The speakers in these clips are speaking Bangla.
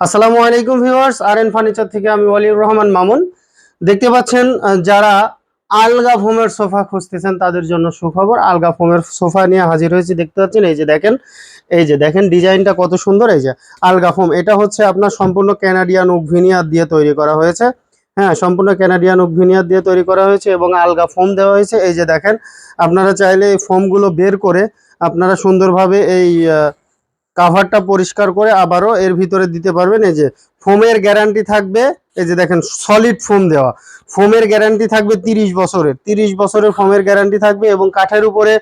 আসসালামু আলাইকুম ভিউয়ার্স আর এন ফার্নিচার থেকে আমি ওয়ালিউর রহমান মামুন। দেখতে পাচ্ছেন যারা আলগা ফোমের সোফা খুঁজতেছেন, তাদের জন্য সুখবর। আলগা ফোমের সোফা নিয়ে হাজির হয়েছি, দেখতে পাচ্ছেন, এই যে দেখেন, এই যে দেখেন, ডিজাইনটা কত সুন্দর, এই যে আলগা ফোম। এটা হচ্ছে আপনার সম্পূর্ণ ক্যানাডিয়ান ওক ভিনিয়ার দিয়ে তৈরি করা হয়েছে। হ্যাঁ সম্পূর্ণ ক্যানাডিয়ান ওক ভিনিয়ার দিয়ে তৈরি করা হয়েছে এবং আলগা ফোম দেওয়া হয়েছে। এই যে দেখেন, আপনারা চাইলে এই ফোমগুলো বের করে আপনারা সুন্দরভাবে এই কাভারটা পরিষ্কার করে আবারও এর ভিতরে দিতে পারবেন। এই যে ফোমের গ্যারান্টি থাকবে, এই যে দেখেন সলিড ফোম দেওয়া। ফোমের গ্যারান্টি থাকবে তিরিশ বছরের। তিরিশ বছরের ফোমের গ্যারান্টি থাকবে এবং কাঠের উপরে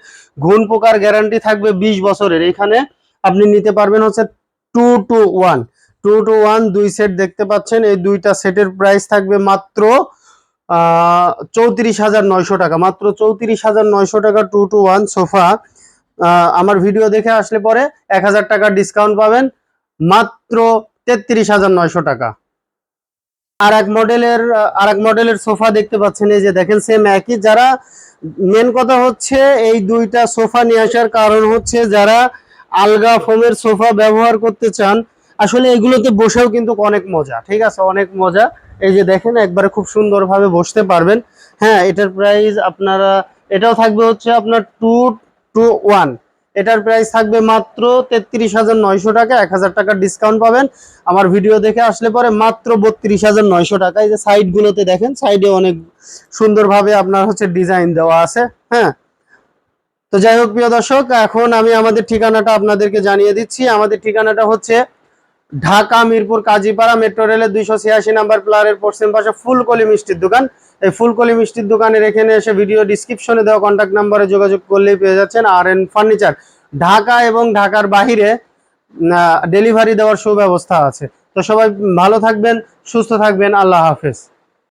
ঘুণ পোকার গ্যারান্টি থাকবে বিশ বছরের। এখানে আপনি নিতে পারবেন হচ্ছে two two one two two one দুই সেট দেখতে পাচ্ছেন। এই দুইটা সেটের প্রাইস থাকবে মাত্র চৌত্রিশ হাজার নয়শো টাকা। মাত্র চৌত্রিশ হাজার নয়শো টাকা টু টু ওয়ান সোফা আমার ভিডিও দেখে আসলে পরে এক হাজার টাকার ডিসকাউন্ট পাবেন, মাত্র তেত্রিশ হাজার নয়শো টাকা। আর এক মডেলের আর এক মডেলের সোফা দেখতে পাচ্ছেন, এই যে দেখেন সেম একই। যারা মেন কথা হচ্ছে, এই দুইটা সোফা নিয়ে আসার কারণ হচ্ছে যারা আলগা ফোমের সোফা ব্যবহার করতে চান, আসলে এগুলোতে বসেও কিন্তু অনেক মজা, ঠিক আছে? অনেক মজা। এই যে দেখেন, একবারে খুব সুন্দরভাবে বসতে পারবেন। হ্যাঁ এটার প্রাইস আপনারা, এটাও থাকবে হচ্ছে আপনার টু টু ওয়ান। এটার প্রাইস থাকবে মাত্র তেত্রিশ হাজার নয়শো টাকা, এক হাজার টাকার ডিসকাউন্ট পাবেন। আমার ভিডিও দেখে আসলে পরে মাত্র বত্রিশ হাজার নয়শো টাকা। এই যে সাইডগুলোতে দেখেন সাইডে অনেক সুন্দরভাবে আপনার হচ্ছে ডিজাইন দেওয়া আছে হ্যাঁ? তো যাই হোক, প্রিয় দর্শক, এখন আমি আমাদের ঠিকানাটা আপনাদেরকে জানিয়ে দিচ্ছি। আমাদের ঠিকানাটা হচ্ছে ঢাকা, মিরপুর, কাজীপাড়া, মেট্রো রেলের দুইশো ছিয়াশি নাম্বার প্লারের পশ্চিম পাশে ফুলকলি মিষ্টির দোকান। এই ফুলকলি মিষ্টির দোকানের এখানে এসে ভিডিও ডিসক্রিপশনে দেওয়া কন্ট্যাক্ট নাম্বারে যোগাযোগ করলেই পেয়ে যাচ্ছেন আর এন ফার্নিচার ঢাকা এবং ঢাকার বাহিরে ডেলিভারি দেওয়ার সুব্যবস্থা আছে। তো সবাই ভালো থাকবেন, সুস্থ থাকবেন, আল্লাহ হাফেজ।